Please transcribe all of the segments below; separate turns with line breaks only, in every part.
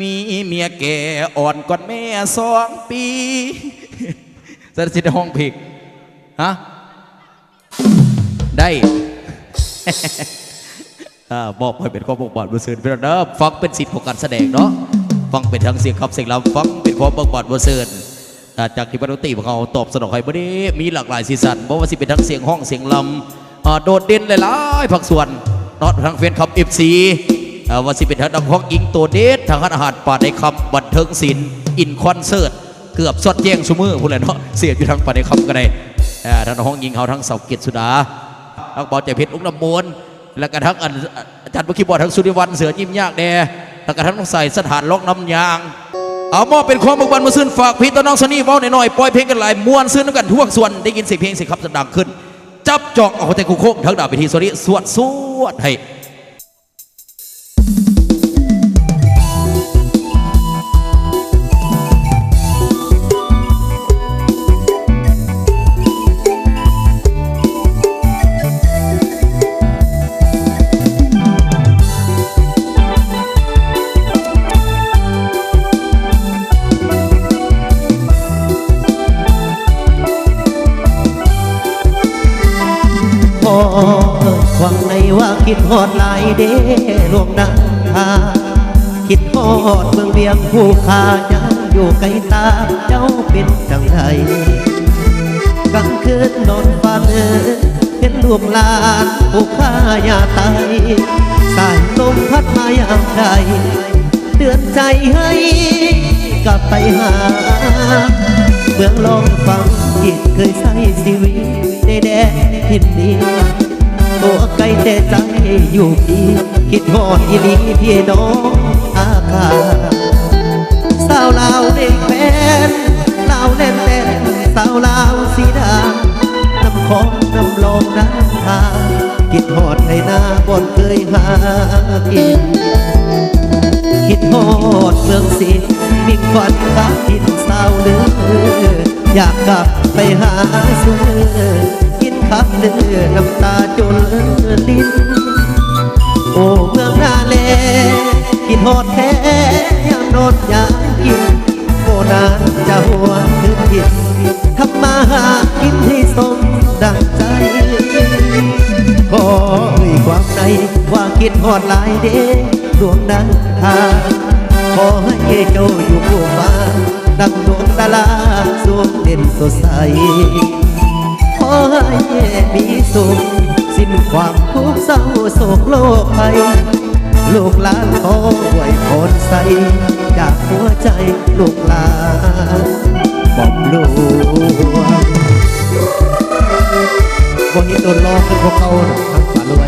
มีเมียแก่อ่อนก่อนแม่สองปีสารสิทธิ์ห้องผิกฮะได้อ่าบอกให้เป็นข้อบกบาดบุษืนพี่น้องเด้อฟังเป็นสิทธิ์ของการแสดงเนาะฟังเป็นทั้งเสียงขับเสียงลำฟังเป็นความบกบาดบุษืนอ่าจากที่ปกติของเขาตอบสนองให้บ่ได้มีหลากหลายสีสันบอกว่าสิเป็นทั้งเสียงห้องเสียงลำอ่าโดดเด่นหลายๆผักส่วนนอตทั้งเฟนคับเอฟซี ว่าสิเป็นทั้งดังฮอกอิงตัวเด็ดทางอาหารป่าในคำบันเทิงศิลป์อินคอนเสิร์ตเกือบสดแย่งชูมือพูดเลยเนาะเสียอยู่ทางป่าในคำกันเลยอ่างห้องยิงเขาทั้งเสาเกียรติสุดาทั้งบอลใจเพชรอุ้งน้ำมนแล้วก็ทั้งอันอาจารย์บุคีบอลทั้งสุริวันเสือยิ้มยากแดแล้วก็ทั้งใส่สถานล็อกน้ำยางเอามอบเป็นความบักบันมาซื่นฝากพี่ต้นน้องสนี่เว้าหน่อยๆปล่อยเพลงกันหลายมวนซื่นน้ำกันทั่วส่วนได้ยินเสียงเพลงเสิครับดังขึ้น จับจองเอาแต่กูโค้งทั้งดาบไปทีสวัสดีสวดสวดให้
หวังในว่าคิดฮอดหลายเด้ลวงดังทาคิดฮอดเมืองเบียงผู้ขายังอยู่ไกลตาเจ้าเป็นจังไดกลางคืนนอนฝันเห็นลูกหลานผู้ข้าย่าตายสายลมพัดมายามใดเตือนใจให้กลับไปหาเมืองลองฟังที่เคยใช้ชีวิตในแดนทินนี้ ตัวไกลแต่ใจอยู่พี่คิดฮอดอีลีพี่น้องอาคาสาวลาวเด็กแฟนลาวแน่นแน่นสาวลาวสีดาน้ำของน้ำลองน้ำทางคิดฮอดให้หน้าบนเคยหากินคิดฮอดเมืองศิลป์มีควันฟ้าทินเศร้าเลืออยากกลับไปหาเลือ กินขับเลือน้ำตาจนลิ้น โอ้เมืองนาเลคิดฮอดแท้ยามนอนอยากกินโบนานจะหัวถึงกินทำมาหากินให้สมดังใจขอเอ่ยความในว่าคิดฮอดหลายเด้ดวงดังทาขอให้เจ้าอยู่คู่ฟ้าดังดวงดาราสวงเด่นสดใส ให้มีสุข สิ้นความทุกข์เศร้าโศกโลกภัยลูกหลานขอไว้พรใสจากหัวใจลูกหลานบอกหลวงวันนี้โดนล้อคือพวกเขาทั้งฝารว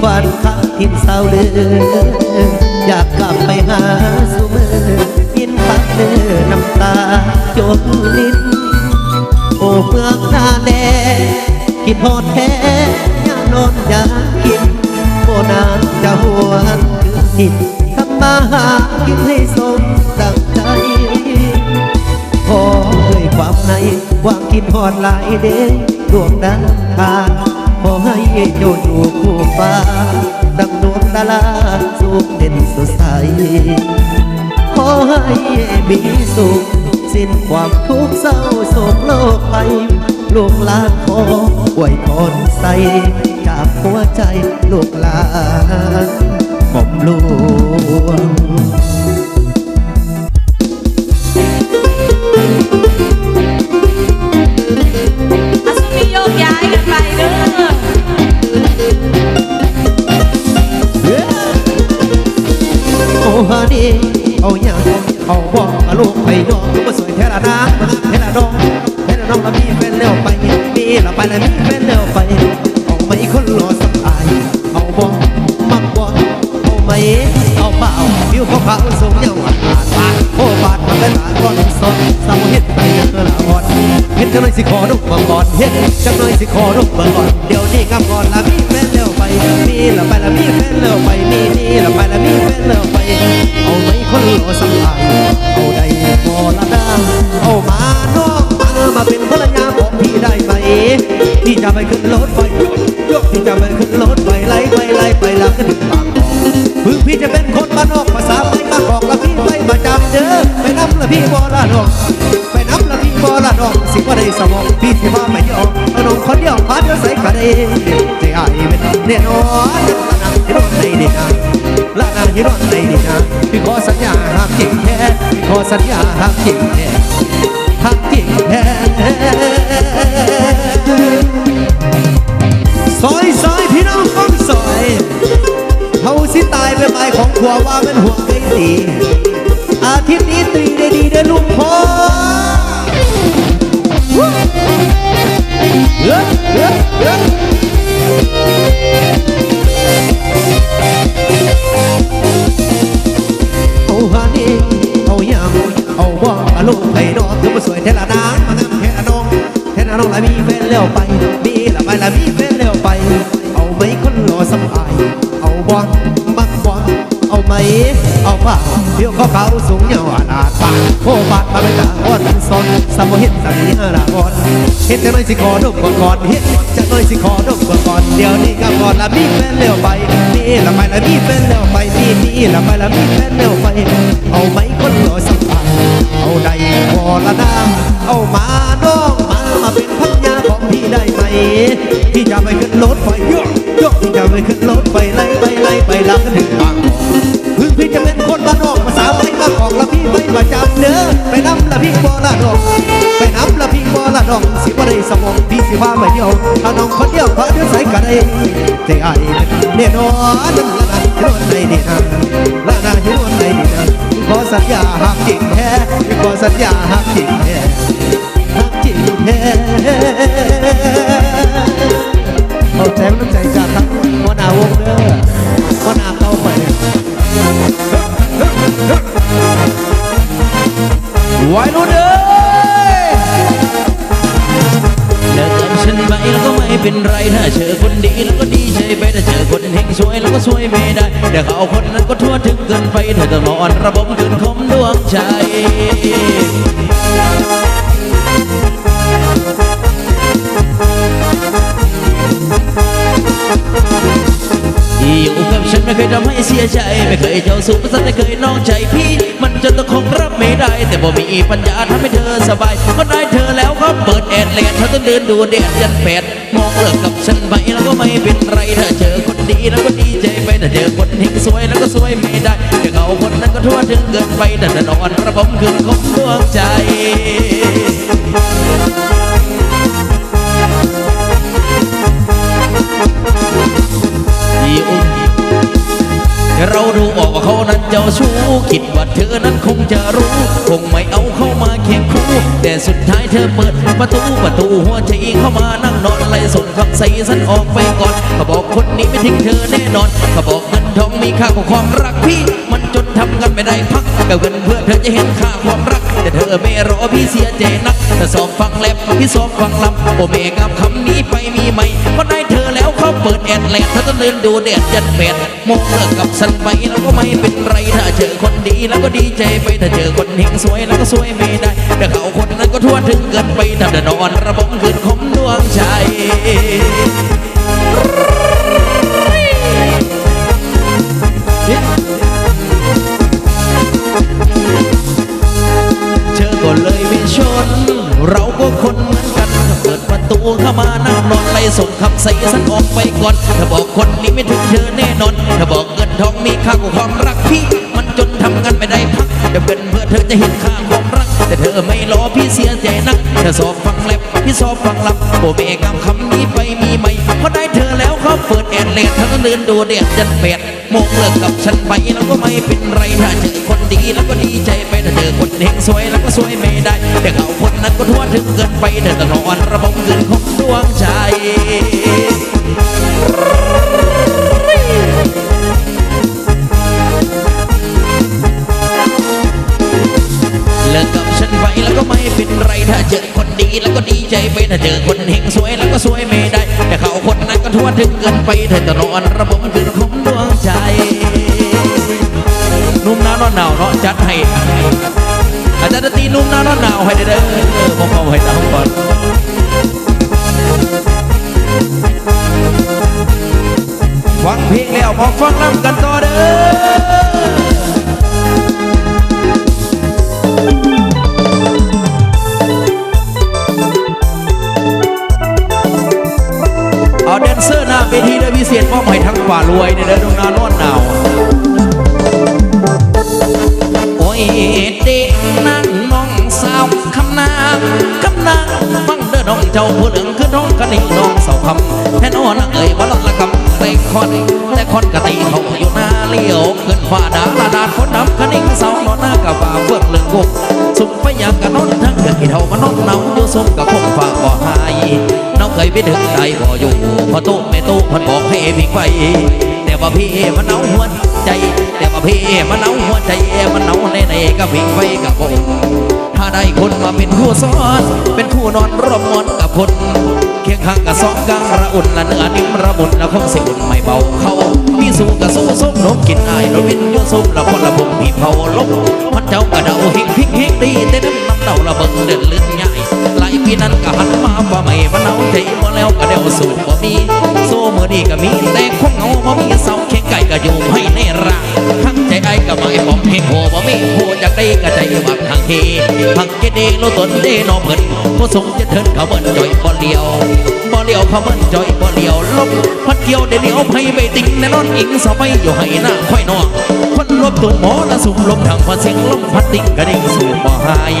ควันข้าทินเศร้าเลืออยากกลับไปหาสุมือยินพักเลือน้ำตาจนลิ้นโอ้เมืองนาแดงคิดฮอดแท้ยังนอนอยากกินโบนานจะหวนคืนถิ่นทำมาหากินให้สมดังใจขอเอ่ยความในวางกินหอดหลายเด้ดวงดังทาง ขอให้เจ้าอยู่คู่ฟ้า ดังดวงดาราสูงเด่นสดใส ขอให้มีสุข สิ้นความทุกข์เศร้าโศกโลกภัยลูกหลานขออวยพรใส่จากหัวใจลูกหลานหม่อมหลวง จังหน่อยสิขอรุกบิ่งก่อนเฮ็ดจังหน่อยสิขอรุกบิ่งก่อนเดี๋ยวนี้กับก่อนละมีแฟนแล้วไปมีละไปละมีแฟนแล้วไปมีนี่ละไปละมีแฟนแล้วไป เอาไหมคนโลสังอายเอาได้พอละนาเอามาน้องมามาเป็นภรรยาของพี่ได้ไหมพี่จะไปขึ้นรถไฟพี่จะไปขึ้นรถไฟไล่ไปไล่ไปล้วก็ถึงบากพึ่งพี่จะเป็นคนบ้านนอกภาษาไปมากอกล้วพี่ไปประจำเด้อไปน้ำละพี่บอละน้อง ละพี่บอละน้องสิว่าได้สมองพี่ที่ว่าไม่ยอมเอาน้องคนเดียวพาเดียวใส่กระเดใจอายเป็นแน่นอนละนางที่รถในดีนะละนางที่รถในดีนะพี่ขอสัญญาหักจริงแท้พี่ขอสัญญาหักจริงแท้หักจริงแท้ซอยซอยพี่น้องฟังซอยเขาสิตายไปไปของผัวว่าเป็นห่วงไก่ตีอาทิตย์นี้ตีได้ดีได้อลูกพ่อ ลูกไผ่ดอกคือมาสวยเทละนางมางามเทละน้องเทละน้องละมีแฟนแล้วไป มีละไปละมีแฟนแล้วไป เอาไม้คนรอสบาย เอาบอน เอาไหม เอาว่าเดี๋ยวเขาเขาสูงเหยาวอาดปากโคบาดมาเป็นตาอ่อนสนสมโมเห็นสันนิหาราอ่อนเห็นแต่น้อยสิขอดมก่อนก่อนเห็นจะน้อยสิขอดมก่อนก่อนเดี๋ยวนี้ก็ก่อนละมีแฟนแล้วไปนี่ละไปละมีแฟนแล้วไปนี่นี่ละไปละมีแฟนแล้วไป เอาไหมคนรอสำอายเอาใดพอละนาเอามาน้องมามาเป็นพันยาของพี่ได้ไหมพี่จะไปขึ้นรถไฟ ยกโยกพี่จะไปขึ้นรถไฟไล่ไปไล่ไปแล้วก็ถึงบางกอกพึ่งพี่จะเป็นคนบ้านนอกภาษาไปมากอกล้วพี่ไปประจำเด้อไปน้ำละพี่บอละดอกไปน้ำละพี่บอละดอกสิบ่ได้สมองพี่สิว่าไม่เดียวถ้าน้องคนเดียวพาเดินสายกันเองใจไอ้แน่นอนละนะที่นวลในดีนะละนะที่นวลในดีนะขอสัญญาหักจริงแท้ขอสัญญาหัก
วยแล้วก็สวยไม่ได้ แต่เขาคนนั้นก็ทั่วถึงเกินไปเธอต้องนอนระบบคืนคมดวงใจอยู่กับฉันไม่เคยทำให้เสียใจ ไม่เคยเจ้าสูงสักไม่เคยนอกใจพี่ มันจนต้องคงรับไม่ได้ แต่บ่มีปัญญาทำให้เธอสบายก็ได้เธอแล้วก็เปิดแอดแลนเธอต้องเดินดูแดดยันแปดมองเลิกกับฉันไปแล้วก็ไม่เป็นไรถ้าเจอ แต่เจอคนเฮงสวยแล้วก็สวยไม่ได้แต่เขาคนนั้นก็ทั่วถึงเกินไปแต่นอนกระผมคืนคงดวงใจ เราดูออกว่าเขานั้นเจ้าชู้คิดว่าเธอนั้นคงจะรู้ คงไม่เอาเข้ามาเคียงคู่ แต่สุดท้ายเธอเปิดประตูประตูหัวใจเข้ามานั่งนอนไล่ส่งคำใส่ฉันออกไปก่อนเขาบอกคนนี้ไม่ทิ้งเธอแน่นอนเขาบอกเงินทองมีค่ากว่าความรักพี่ มันจนทำกันไม่ได้พักแต่เงินเพื่อเธอจะเห็นค่าความรัก แต่เธอไม่รอพี่เสียใจนักแต่สอบฟังแลบพี่สอบฟังลำโอเมกับคำนี้ไปมีไหมก็ได้เธอ แล้วเขาเปิดแอดแลนเธอต้องเดินดูแดดยันแปดโมงเลิกกับสันไปแล้วก็ไม่เป็นไรถ้าเจอคนดีแล้วก็ดีใจไปถ้าเจอคนเฮงสวยแล้วก็สวยไม่ได้แต่เขาคนนั้นก็ทั่วถึงเกินไปทำแต่นอนระบมคืนคมดวงใจ ส่งคำใส่สันออกไปก่อน ถ้าบอกคนนี้ไม่ถึงเธอแน่นอน ถ้าบอกเงินทองมีค่ากว่าความรักพี่ มันจนทำกันไม่ได้พักเดี๋ยวเกินเพื่อเธอจะเห็นค่าความรัก แต่เธอไม่รอพี่เสียใจนักถ้าสอบฟังแลบพี่สอบฟังลำโอเบกำคำนี้ไปมีไหม พราะได้เธอแล้วเขาเปิดแอนเลนทั้งเดินดูเดียดยันเป็ดโมงเลิกกับฉันไปแล้วก็ไม่เป็นไรถ้าเจอคนดีแล้วก็ดีใจไปถ้าเจอคนเฮงสวยแล้วก็สวยไม่ได้แต่เขาคนนั้นก็ทั่วถึงเกินไปเธอต้องนอนระบมคืนของดวงใจเลิกกับฉันไปแล้วก็ไม่เป็นไรถ้าเจอคนดีแล้วก็ดีใจไปถ้าเจอคนเฮงสวยแล้วก็สวย ถึงเกินไปเธอจะนอนระบมคืองดวงใจ นุ่มหน้าร้อนหนาวเนาะจัดให้อาจารย์ตีนุ่มหน้าร้อนหนาวให้เด้อบอกเอาให้ตามก่อนฟังเพลงแล้วมาฟังน้ำกันต่อเด้อ วทีได้พิเศษมอบให้ทั้งป่ารวยในเดือนดงนาร้อนหนาวโอ้ยเด็กนั่งน้องสาวคำนางคำนางฟังเด้อน้องเจ้าผู้เหลืองคือน้องกะนิ่งน้องสาวคำแท่นอ่อนเอ่ยว่าลดละคำแต่คอนแต่คอนกระตีเขาอยู่หน้าเลี้ยวขึ้นฟ้าดาลาดาดคนดำกระนิ่งสานอนหน้ากะฝ่าเฟื่องเลืองกุกสุขไปอยางกระนอนทั้งเดือกกี่เท่ามานอนเนาอยู่สุขกะคงฝ่าบ่หาย เคยไปถึงใดบ่อยู่พอตู้แม่ตู้พันบอกให้พิงไปแต่ว่าพี่มันเอาหัวใจ แต่ว่าพี่มันเอาหัวใจมันเอาในในๆก็พิงไปกับผมถ้าได้คนมาเป็นคู่ซ้อนเป็นคู่นอนร่วมมอนกับคนเคียงข้างกับสองกลางระอุ่นละเนื้อนิ่มระบุนละคงสิอุ่นไม่เบาเขาพี่สู้กับสู้ส้มนมกินอายเราเป็นยศส้มละคนละบุกพี่เผาลบมันเจ้ากระเดาเฮงพิงเฮงดีแต่น้ำน้ำเดาละเบิงเดินลื่นใหญ่ หลายปีนั้นก็หันมาว่าไม่มาเนาใจมาแล้วก็เดาสูตรบ่มีโซ่มือดีก็มีแต่คงเงาบ่มีเสาเข่ง โหจากได้ก็ใจบักทางทีพังเกเดโลตนเดนอเพิ่นผู้ทรงจะเทินเขาเบิ่นจ่อยบ่เลียวบ่เลียวเขาเบิ่นจ่อยบ่เลียวลบพัดเกี่ยวเดี๋ยวเดียวไผไปติงแน่นอนอิงสบายอยู่ให้หน้าค่อยนอกคนรวบตุ่มหมอละสุ่มลมทางพัดเสียงลมพัดติงกระดิ่งสู่บ่หาย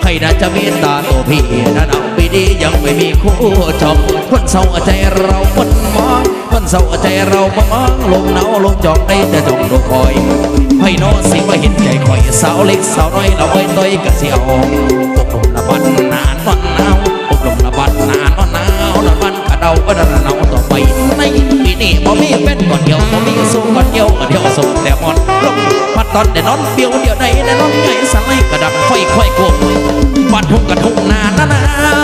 ใครน่าจะเมตตาตัวพี่นั่นเอาไปดียังไม่มีคู่จอมคนเศร้าใจเราคน เศร้าใจเราบ่มองลมหนาวลมจองได้แต่จงดูคอยให้นอสิมาเห็นใจคอยสาวเล็กสาวน้อยเราเอ้ต้อยกะเสียวอบรมละบันนานวันหนาวอบรมละบันนานวันหนาวนานวันกะเดาก็ดาหนาวต่อไปในปีนี้บ่มีเป็นก่อนเดียวบ่มีสู้ก่อนเดียวก็เดียวส่งแต่มอนลมพัดตอนแต่นอนเปียวเดียวใดแต่นอนไงสไลกระดับค่อยค่อยๆกวมบัดทุ่งกระทุ่งนาหนา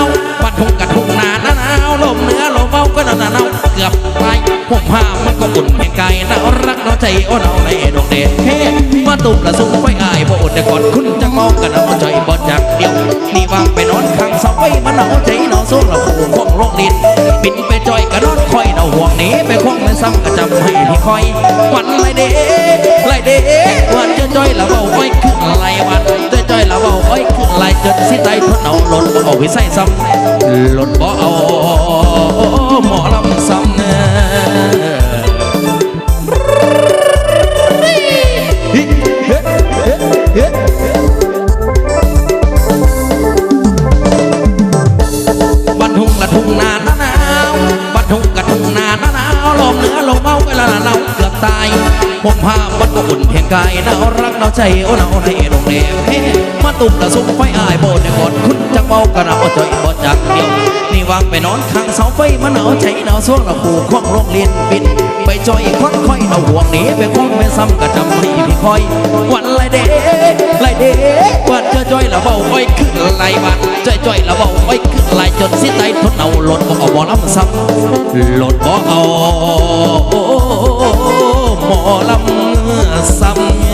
ตุ่มละสุงไฟอายบ่อดแต่ก่อนคุณจะมองกันเอาใจบ่จากเดียวนี่วางไปนอนข้างเสาไฟมันเอาใจนอนสู้ละผูควงโรคลิ้นบินไปจอยกระนอนคอยเอาห่วงนี้ไปควงไม่ซ้ำกระจำให้พี่คอยวันไรเด้ไรเด้วันจะจอยละเบาอ้อยขึ้นไรวันจะจอยละเบาอ้อยขึ้นไรจนสิใจทนเอาหล่นบ่เอาวิสัยซ้ำหล่นบ่เอา ลมเนื้อลมเมาเวลาเราเกือบตายผมภาพวัดก็อุ่นเพียงกายเนารักเนาใจโอ้เนาในโรงแรมเฮ้มาตุ่มละสุมไฟอายโบนในกอดคุณจังเมากะนาวใจบ่จากเดียว วางไปนอนข้างเสาไฟมันหนาวใจหนาวส่วงละผูกข้องโรงเรียนบิน ไปจอยควันค่อยเอาห่วงหนีไปควงแม่ซ้ำกะจำให้พี่คอย วันไรเด้ไรเด้วันเจอจอยละเบาไว้ขึ้นไรวันจอยจอยละเบาไว้ขึ้นไรจนสิ้นใจทนเอาหลดบ่เอาบ่ลำซ้ำหลดบ่เอาหมอลำซ้ำ